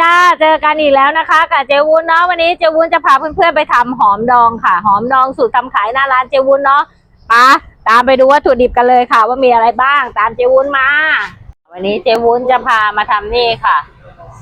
จ้า เจอกันอีกแล้วนะคะกับเจวุ้นเนาะวันนี้เจวุ้นจะพาเพื่อนๆไปทำหอมดองค่ะ หอมดองสูตรทำขายหน้าร้านเจวุ้นเนาะปะตามไปดูวัตถุดิบกันเลยค่ะ ว่ามีอะไรบ้างตามเจวุ้นมา วันนี้เจวุ้นจะพามาทำนี่ค่ะ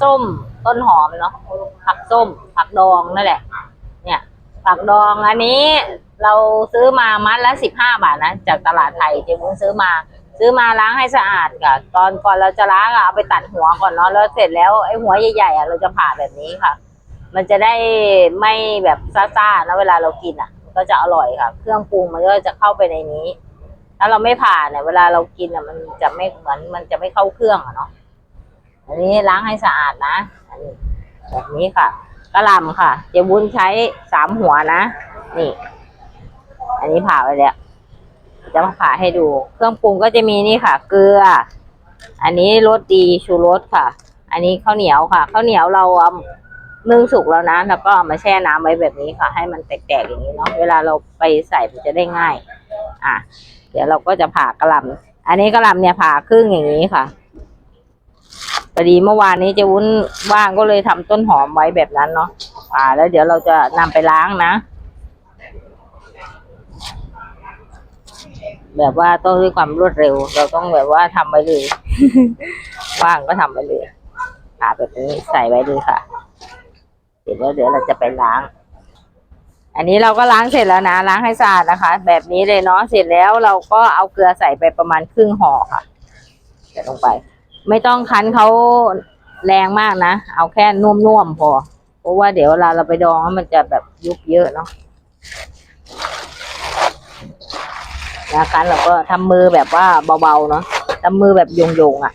ส้มต้นหอมเนาะผักส้ม ผักดองนั่นแหละ เนี่ยผักดองอันนี้เราซื้อมามัดละสิบห้าบาทนะจากตลาดไทยเจวุ้นซื้อมา ซื้อมาล้างให้สะอาดค่ะ ตอนก่อนเราจะล้างอะเอาไปตัดหัวก่อนเนาะแล้วเสร็จแล้วไอ้หัวใหญ่ๆอะเราจะผ่าแบบนี้ค่ะ มันจะได้ไม่แบบซ่าๆนะเวลาเรากินอะ ก็จะอร่อยค่ะ เครื่องปรุงมันก็จะเข้าไปในนี้ ถ้าเราไม่ผ่าเนี่ยเวลาเรากินอะมันจะไม่เหมือนมันจะไม่เข้าเครื่องอะเนาะอันนี้ล้างให้สะอาดนะอันนี้แบบนี้ค่ะกระลำค่ะเจ๊บุญใช้สามหัวนะนี่ อันนี้ผ่าไปแล้ว จะมาผ่าให้ดู เครื่องปรุงก็จะมีนี่ค่ะ เกลือ อันนี้รสดีชูรสค่ะ อันนี้ข้าวเหนียวค่ะข้าวเหนียวเราเอานึ่งสุกแล้วนะ แล้วก็เอามาแช่น้ำไว้แบบนี้ค่ะ ให้มันแตกๆอย่างนี้เนาะเวลาเราไปใส่มันจะได้ง่าย อะ เดี๋ยวเราก็จะผ่ากระลำอันนี้กระลำเนี่ยผ่าครึ่งอย่างนี้ค่ะพอดีเมื่อวานนี้จะวุ้นว่างก็เลยทำต้นหอมไว้แบบนั้นเนาะอ่า แล้วเดี๋ยวเราจะนำไปล้างนะ แบบว่าต้องด้วยความรวดเร็ว เราต้องแบบว่าทำไปเลยว่างก็ทำไปเลยผ่าแบบนี้ใส่ไว้เลยค่ะ เดี๋ยวเดี๋ยวเราจะไปล้าง อันนี้เราก็ล้างเสร็จแล้วนะล้างให้สะอาดนะคะ แบบนี้เลยเนาะเสร็จแล้วเราก็เอาเกลือใส่ไปประมาณครึ่งห่อค่ะใส่ลงไป ไม่ต้องคั้นเขาแรงมากนะ เอาแค่นุ่มๆพอ เพราะว่าเดี๋ยวเวลาเราไปดองแล้วมันจะแบบยุบเยอะเนาะ นะคะ เราก็ทำมือแบบว่าเบาๆเนาะทำมือแบบโยงๆอะ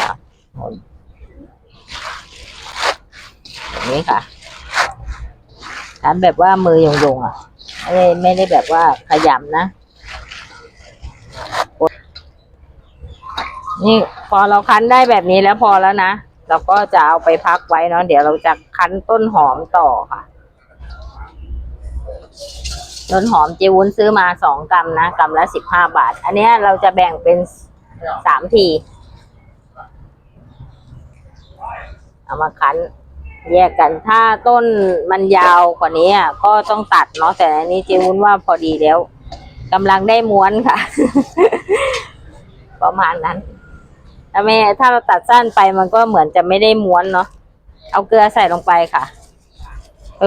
อะแบบนี้ค่ะทำแบบว่ามือโยงๆอะ ไม่ได้ไม่ได้แบบว่าขยำนะนี่พอเราคั้นได้แบบนี้แล้วพอแล้วนะ เราก็จะเอาไปพักไว้เนาะเดี๋ยวเราจะคั้นต้นหอมต่อค่ะ ต้นหอมเจวุ้นซื้อมาสองกรัมนะกรัมละสิบห้าบาท อันนี้เราจะแบ่งเป็นสามที เอามาคั้น แยกกันถ้าต้นมันยาวกว่านี้อะก็ต้องตัดเนาะแต่อันนี้เจวุ้นว่าพอดีแล้วกำลังได้ม้วนค่ะ ประมาณนั้นถ้าไม่ถ้าเราตัดสั้นไปมันก็เหมือนจะไม่ได้ม้วนเนาะเอาเกลือใส่ลงไปค่ะ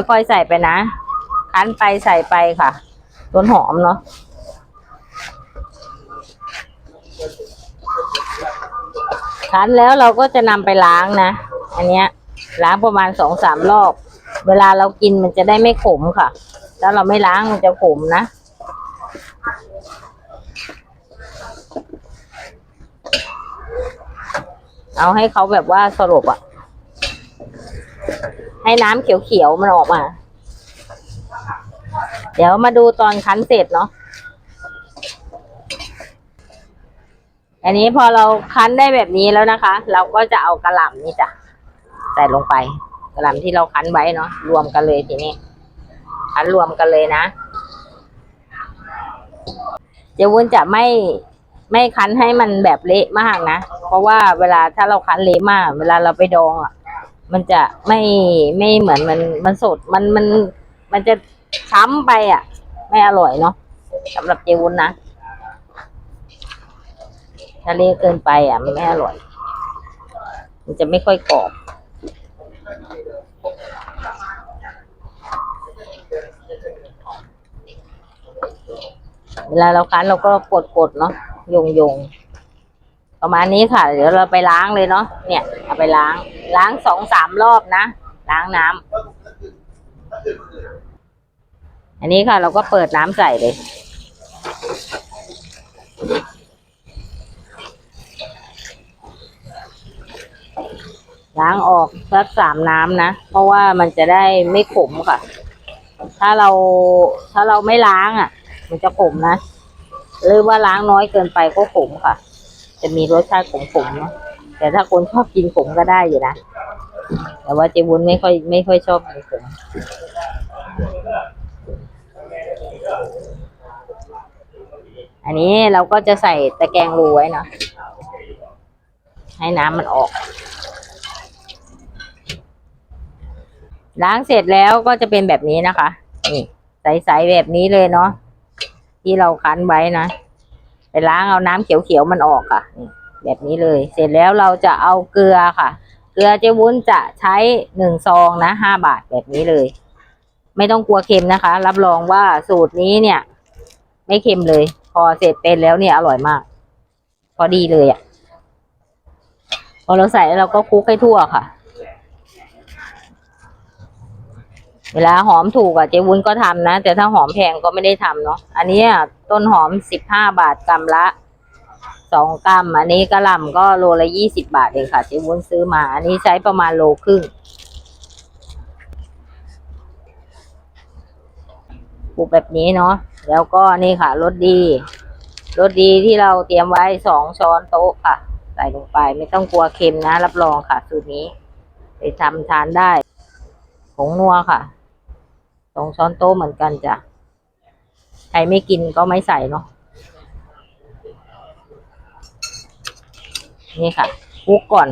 ค่อยๆใส่ไปนะ คั้นไปใส่ไปค่ะ ต้นหอมเนาะคั้นแล้วเราก็จะนำไปล้างนะ อันเนี้ยล้างประมาณสองสามรอบ เวลาเรากินมันจะได้ไม่ขมค่ะ ถ้าเราไม่ล้างมันจะขมนะ เอาให้เขาแบบว่าสลบอะให้น้ำเขียวๆมันออกมา เดี๋ยวมาดูตอนคั้นเสร็จเนาะ อันนี้พอเราคั้นได้แบบนี้แล้วนะคะ เราก็จะเอากระหล่ำนี่จ้ะใส่ลงไป กระหล่ำที่เราคั้นไว้เนาะรวมกันเลยทีนี้คั้นรวมกันเลยนะเดี๋ยววุ้นจะไม่ไม่คั้นให้มันแบบเละมากนะ เพราะว่าเวลาถ้าเราคั้นเละมาก เวลาเราไปดองอะ มันจะไม่ไม่เหมือนมันมันสดมันมันมันจะ ช้ำไปอะ ไม่อร่อยเนาะสำหรับเจวุ้นนะถ้าเละเกินไปอะมันไม่อร่อย มันจะไม่ค่อยกรอบเวลาเราคั้นเราก็กดกดๆเนาะยงยงๆประมาณนี้ค่ะ เดี๋ยวเราไปล้างเลยเนาะเนี่ย เอาไปล้าง ล้างสองสามรอบนะ ล้างน้ำ อันนี้ค่ะเราก็เปิดน้ำใส่เลย ล้างออกสักสามน้ำนะ เพราะว่ามันจะได้ไม่ขมค่ะ ถ้าเราถ้าเราไม่ล้างอะ มันจะขมนะ หรือว่าล้างน้อยเกินไปก็ขมค่ะ จะมีรสชาติขมๆนะแต่ถ้าคนชอบกินขมก็ได้อยู่นะ แต่ว่าเจวุ้นไม่ค่อยไม่ค่อยชอบกินขม อันนี้เราก็จะใส่ตะแกรงรูไว้เนาะให้น้ำมันออก ล้างเสร็จแล้วก็จะเป็นแบบนี้นะคะ นี่ใสๆแบบนี้เลยเนาะที่เราคั้นไว้นะไปล้างเอาน้ำเขียวๆมันออกค่ะ แบบนี้เลย เสร็จแล้วเราจะเอาเกลือค่ะ เกลือเจวุ้นจะใช้หนึ่งซองนะห้าบาทแบบนี้เลย ไม่ต้องกลัวเค็มนะคะ รับรองว่าสูตรนี้เนี่ย ไม่เค็มเลย พอเสร็จเป็นแล้วเนี่ยอร่อยมาก พอดีเลยอะ่ะ พอเราใส่แล้วเราก็คลุกให้ทั่วค่ะ เวลาหอมถูกอะ่ะเจวุ้นก็ทำนะ แต่ถ้าหอมแพงก็ไม่ได้ทำเนาะอันนี้ต้นหอมสิบห้าบาทกรัมละสองกรัม อันนี้กระลำก็โลละยี่สิบาทเองค่ะเจวุ้นซื้อมา อันนี้ใช้ประมาณโลครึ่งปลูกแบบนี้เนาะ แล้วก็นี่ค่ะรสดีรสดีที่เราเตรียมไว้สองช้อนโต๊ะค่ะ ใส่ลงไปไม่ต้องกลัวเค็มนะ รับรองค่ะ สูตรนี้ ไปทำทานได้ผงนัวค่ะสองช้อนโต๊ะเหมือนกันจ้ะใครไม่กินก็ไม่ใส่เนาะนี่ค่ะคลุกก่อน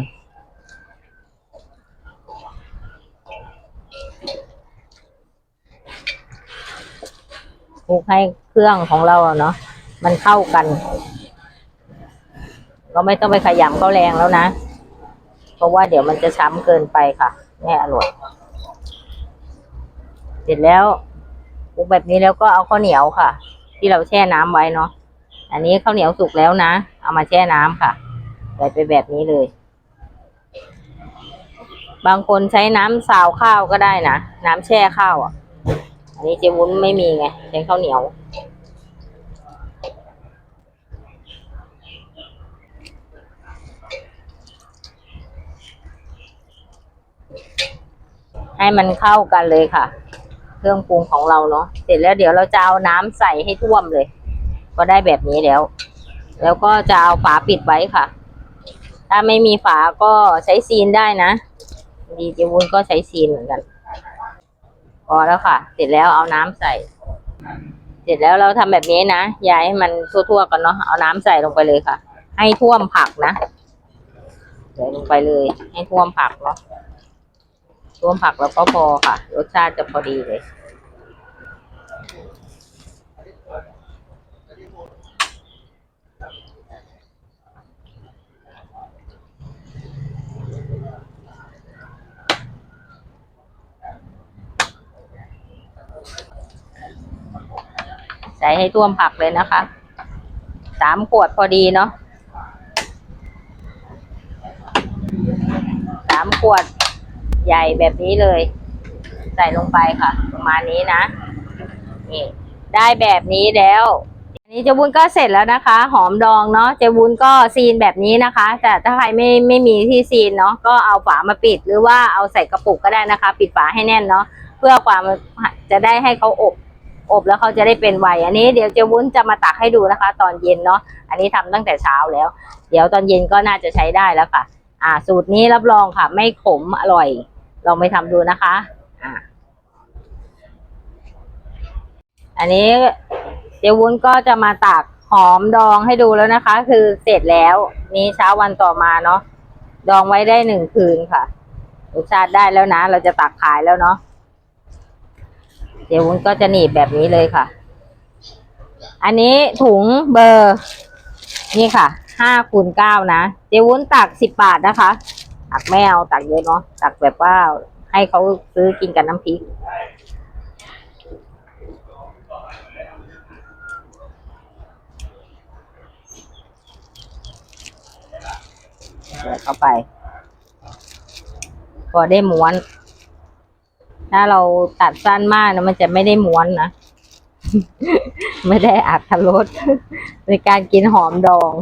คลุกให้เครื่องของเราเนาะมันเข้ากัน เราไม่ต้องไปขยำเขาแรงแล้วนะ เพราะว่าเดี๋ยวมันจะช้ำเกินไปค่ะไม่อร่อย เสร็จแล้วปรุงแบบนี้แล้วก็เอาข้าวเหนียวค่ะ ที่เราแช่น้ำไว้เนาะอันนี้ข้าวเหนียวสุกแล้วนะ เอามาแช่น้ำค่ะใส่ไปแบบนี้เลย บางคนใช้น้ำซาวข้าวก็ได้นะน้ำแช่ข้าวอะ อันนี้เจวุ้นไม่มีไงใช้ข้าวเหนียว ให้มันเข้ากันเลยค่ะ เครื่องปรุงของเราเนาะเสร็จแล้วเดี๋ยวเราจะเอาน้ำใส่ให้ท่วมเลย ก็ได้แบบนี้แล้ว แล้วก็จะเอาฝาปิดไว้ค่ะ ถ้าไม่มีฝาก็ใช้ซีนได้นะ ดีเจวุ้นก็ใช้ซีนเหมือนกัน พอแล้วค่ะ เสร็จแล้วเอาน้ำใส่ เสร็จแล้วเราทำแบบนี้นะย้าให้มันทั่วๆกันเนาะเอาน้ำใส่ลงไปเลยค่ะ ให้ท่วมผักนะใส่ลงไปเลย ให้ท่วมผักเนาะท่วมผักแล้วก็พอค่ะ รสชาติจะพอดีเลย ใส่ให้ท่วมผักเลยนะคะ สามขวดพอดีเนาะสามขวดใหญ่แบบนี้เลย ใส่ลงไปค่ะ ประมาณนี้นะ นี่ได้แบบนี้แล้วอันนี้เจวุ้นก็เสร็จแล้วนะคะ หอมดองเนาะเจวุ้นก็ซีนแบบนี้นะคะ แต่ถ้าใครไม่ไม่มีที่ซีนเนาะก็เอาฝามาปิดหรือว่าเอาใส่กระปุกก็ได้นะคะ ปิดฝาให้แน่นเนาะเพื่อความจะได้ให้เขาอบ อบแล้วเขาจะได้เป็นไวอันนี้เดี๋ยวเจวุ้นจะมาตักให้ดูนะคะ ตอนเย็นเนาะอันนี้ทำตั้งแต่เช้าแล้ว เดี๋ยวตอนเย็นก็น่าจะใช้ได้แล้วค่ะ อ่า สูตรนี้รับรองค่ะ ไม่ขมอร่อย ลองไปทำดูนะคะ อ่า อันนี้เจวุ้นก็จะมาตากหอมดองให้ดูแล้วนะคะ คือเสร็จแล้วนี่เช้าวันต่อมาเนาะดองไว้ได้หนึ่งคืนค่ะรสชาติได้แล้วนะ เราจะตักขายแล้วเนาะ เจวุ้นก็จะหนีบแบบนี้เลยค่ะ อันนี้ถุงเบอร์ นี่ค่ะห้าคูณเก้านะเจวุ้นตักสิบบาทนะคะ ตักไม่เอาตักเยอะเนาะตักแบบว่าให้เขาซื้อกินกับน้ำพริกเข้าไป พอได้ม้วน ถ้าเราตัดสั้นมากนะมันจะไม่ได้ม้วนนะ ไม่ได้อัตรสในการกินหอมดอง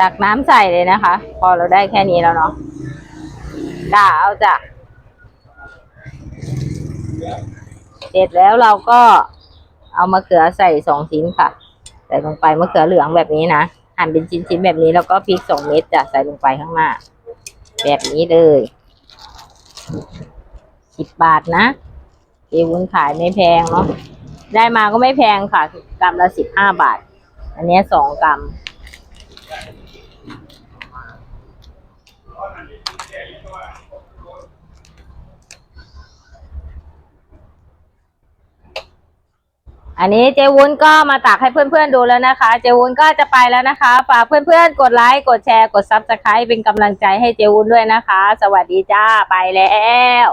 ตักน้ำใส่เลยนะคะ พอเราได้แค่นี้แล้วเนาะด่าเอาจ้ะ เสร็จแล้วเราก็เอามะเขือใส่สองชิ้นค่ะ ใส่ลงไปมะเขือเหลืองแบบนี้นะหั่นเป็นชิ้นๆแบบนี้แล้วก็พริกสองเม็ดจะใส่ลงไปข้างหน้า แบบนี้เลยสิบบาทนะเจวุ้นขายไม่แพงเนาะได้มาก็ไม่แพงค่ะกรัมละสิบห้าบาท อันนี้สองกรัม อันนี้เจวุ้นก็มาตักให้เพื่อนๆดูแล้วนะคะ เจวุ้นก็จะไปแล้วนะคะฝากเพื่อนๆกดไลค์กดแชร์กดซับสไครต์เป็นกำลังใจให้เจวุ้นด้วยนะคะ สวัสดีจ้าไปแล้ว